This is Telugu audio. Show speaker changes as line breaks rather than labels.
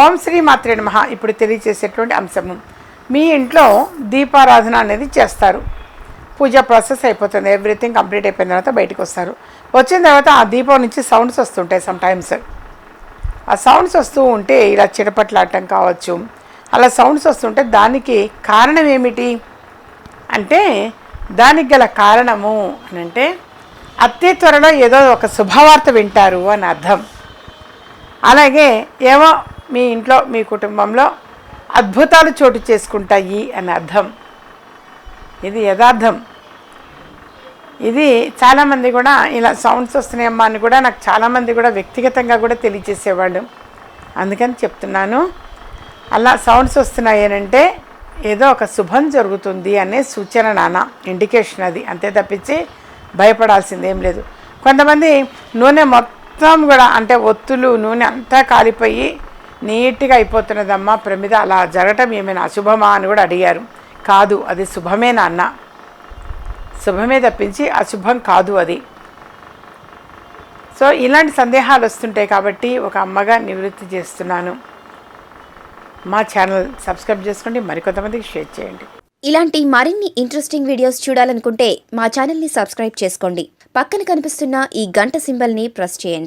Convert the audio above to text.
ఓం శ్రీ మాత్రే నమ. ఇప్పుడు తెలియజేసేటువంటి అంశము. మీ ఇంట్లో దీపారాధన అనేది చేస్తారు. పూజ ప్రాసెస్ అయిపోతుంది. ఎవ్రీథింగ్ కంప్లీట్ అయిపోయిన తర్వాత బయటకు వస్తారు. వచ్చిన తర్వాత ఆ దీపం నుంచి సౌండ్స్ వస్తుంటాయి సమ్ టైమ్స్ ఆ సౌండ్స్ వస్తూ ఉంటే ఇలా చిటపట్లాడటం కావచ్చు. అలా సౌండ్స్ వస్తుంటే దానికి కారణం ఏమిటి? అంటే దానికి గల కారణము అని అంటే అతి త్వరలో ఏదో ఒక శుభవార్త వింటారు అని అర్థం. అలాగే ఏమో మీ ఇంట్లో మీ కుటుంబంలో అద్భుతాలు చోటు చేసుకుంటాయి అని అర్థం. ఇది యథార్థం. ఇది చాలామంది కూడా ఇలా సౌండ్స్ వస్తున్నాయమ్మా అని కూడా నాకు చాలామంది కూడా వ్యక్తిగతంగా కూడా తెలియజేసేవాళ్ళు. అందుకని చెప్తున్నాను. అలా సౌండ్స్ వస్తున్నాయనంటే అంటే ఏదో ఒక శుభం జరుగుతుంది అనే సూచన నాన్న ఇండికేషన్ అది. అంతే తప్పించి భయపడాల్సింది ఏం లేదు. కొంతమంది నూనె మొత్తం కూడా అంటే ఒత్తులు నూనె అంతా కాలిపోయి నీట్గా అయిపోతున్నదమ్మా ప్రమిద. అలా జరగటం ఏమైనా అశుభమా అని కూడా అడిగారు. కాదు అది శుభమే నాన్న. శుభమే తప్పించి అశుభం కాదు అది. సో ఇలాంటి సందేహాలు వస్తుంటాయి కాబట్టి ఒక అమ్మగా నివృత్తి చేస్తున్నాను. మా ఛానల్ సబ్స్క్రైబ్ చేసుకోండి మరికొంతమందికి షేర్ చేయండి.
ఇలాంటి మరిన్ని ఇంట్రెస్టింగ్ వీడియోస్ చూడాలనుకుంటే మా ఛానల్ని సబ్స్క్రైబ్ చేసుకోండి. పక్కన కనిపిస్తున్న ఈ గంట సింబల్ని ప్రెస్ చేయండి.